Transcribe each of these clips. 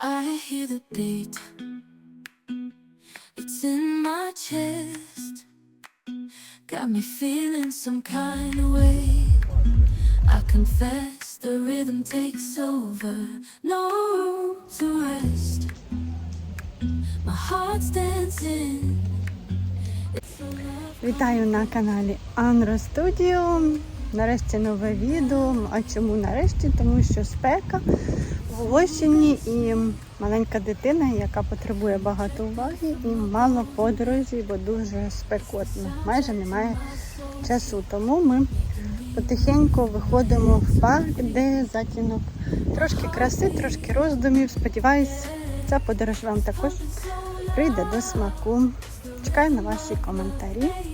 I hear the beat. It's in my chest. Got me feeling some kind of way. I confess the rhythm takes over. No room to rest. My heart's dancing. It's so lovely. Вітаю на каналі Анро Студіо. Нарешті нове відео. А чому нарешті? Тому що спека в Волощині і маленька дитина, яка потребує багато уваги і мало подорожі, бо дуже спекотно. Майже немає часу. Тому ми потихеньку виходимо в парк, де затінок. Трошки краси, трошки роздумів. Сподіваюсь, ця подорож вам також прийде до смаку. Чекаю на ваші коментарі.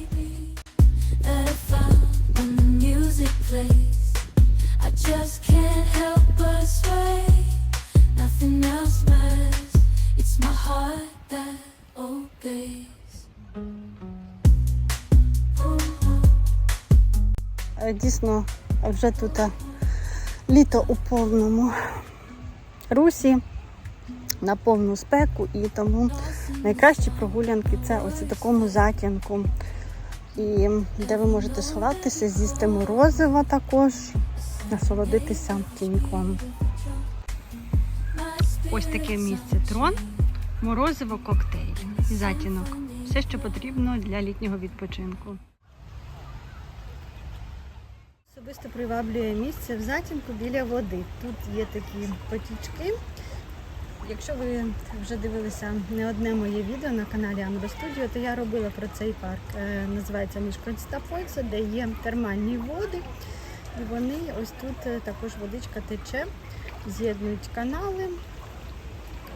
Дійсно, вже тут е, літо у повному русі, на повну спеку, і тому найкращі прогулянки це ось у такому затінку. І де ви можете сховатися, з'їсти морозива також, насолодитися тіньком. Ось таке місце трон, морозиво коктейль затінок. Все, що потрібно для літнього відпочинку. Особисто приваблює місце в затінку біля води. Тут є такі потічки. Якщо ви вже дивилися не одне моє відео на каналі Амбро Студіо, то я робила про цей парк. Е, Називається Мішконстапольце, де є термальні води. І вони ось тут е, також водичка тече, з'єднують канали.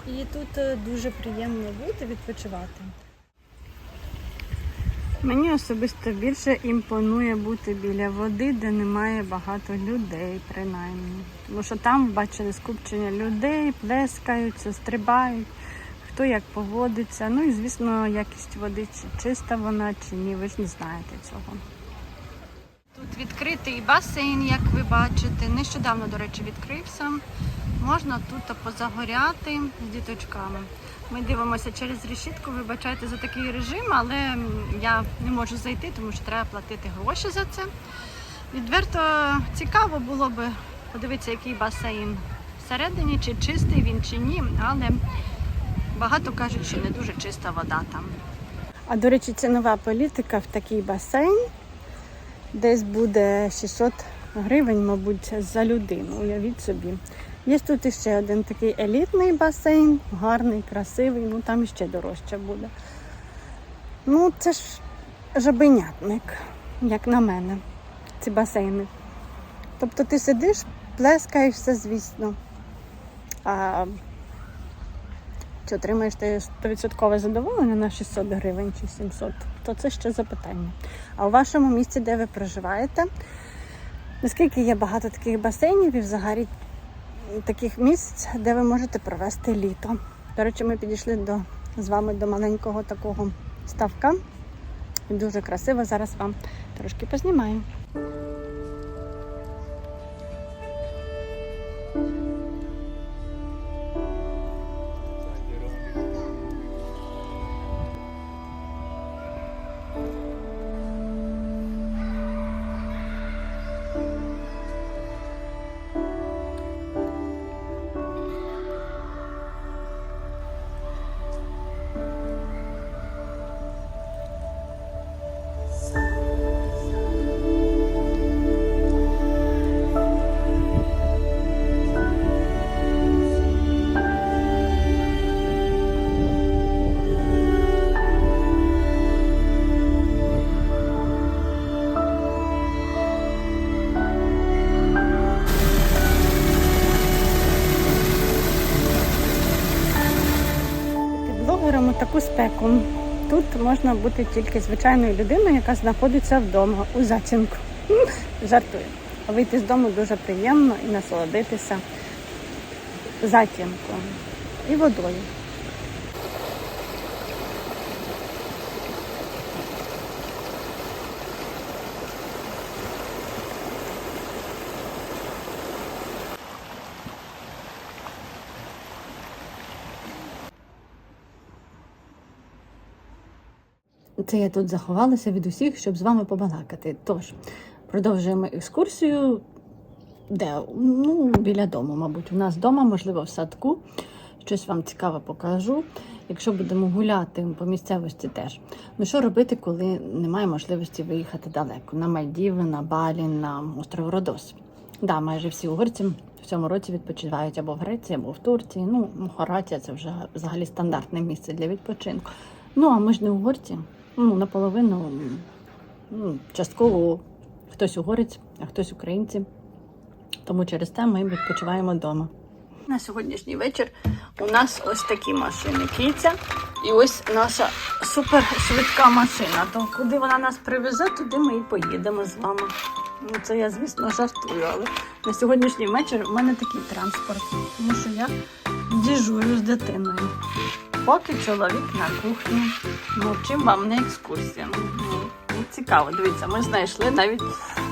І тут е, дуже приємно бути, відпочивати. Мені особисто більше імпонує бути біля води, де немає багато людей, принаймні. Тому що там бачили скупчення людей, плескаються, стрибають, хто як поводиться. Ну і звісно, якість води, чи чиста вона, чи ні, ви ж не знаєте цього. Відкритий басейн, як ви бачите. Нещодавно, до речі, відкрився. Можна тут позагоряти з діточками. Ми дивимося через решітку, вибачайте за такий режим, але я не можу зайти, тому що треба платити гроші за це. Відверто цікаво було би подивитися, який басейн всередині, чи чистий він, чи ні, але багато кажуть, що не дуже чиста вода там. А до речі, це нова політика в такий басейн. Десь буде 600 гривень, мабуть, за людину. Уявіть собі. Є тут іще один такий елітний басейн, гарний, красивий, ну там іще дорожче буде. Ну, це ж жабенятник, як на мене, ці басейни. Тобто ти сидиш, плескаєшся, звісно. А чи отримаєш ти 100% задоволення на 600 гривень чи 700, то це ще запитання. А у вашому місці, де ви проживаєте, наскільки є багато таких басейнів і взагалі таких місць, де ви можете провести літо. До речі, ми підійшли до, з вами до маленького такого ставка. Дуже красиво. Зараз вам трошки познімаю. Таку спеку. Тут можна бути тільки звичайною людиною, яка знаходиться вдома у затінку. Жартую. Вийти з дому дуже приємно і насолодитися затінком і водою. Це я тут заховалася від усіх, щоб з вами побалакати. Тож, продовжуємо екскурсію. Де? Ну, біля дому, мабуть. У нас вдома, можливо, в садку. Щось вам цікаве покажу. Якщо будемо гуляти по місцевості теж. Ну що робити, коли немає можливості виїхати далеко? На Мальдіви, на Балі, на остров Родос. Да, майже всі угорці в цьому році відпочивають або в Греції, або в Турції. Ну, Хорватія це вже взагалі стандартне місце для відпочинку. Ну, а ми ж не угорці. Ну, наполовину, ну, частково хтось угорець, а хтось українці. Тому через те ми відпочиваємо вдома. На сьогоднішній вечір у нас ось такі машини кільця. І ось наша супершвидка машина. То куди вона нас привезе, туди ми і поїдемо з вами. Ну, це я, звісно, жартую, але на сьогоднішній вечір у мене такий транспорт, тому що я діжурю з дитиною. Поки чоловік на кухні. Ну, чим вам не екскурсія? Цікаво, дивіться, ми знайшли навіть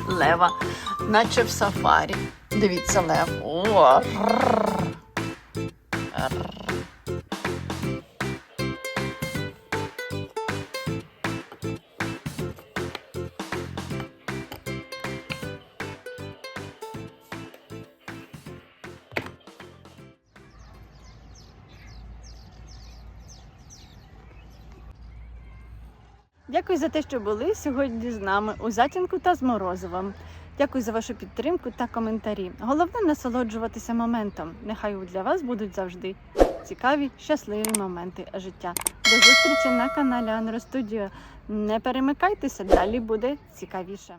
лева, наче в сафарі. Дивіться, лев. О, рррр. Рррр. Дякую за те, що були сьогодні з нами у затінку та з морозивом. Дякую за вашу підтримку та коментарі. Головне насолоджуватися моментом. Нехай для вас будуть завжди цікаві, щасливі моменти життя. До зустрічі на каналі Анро Студіо. Не перемикайтеся, далі буде цікавіше.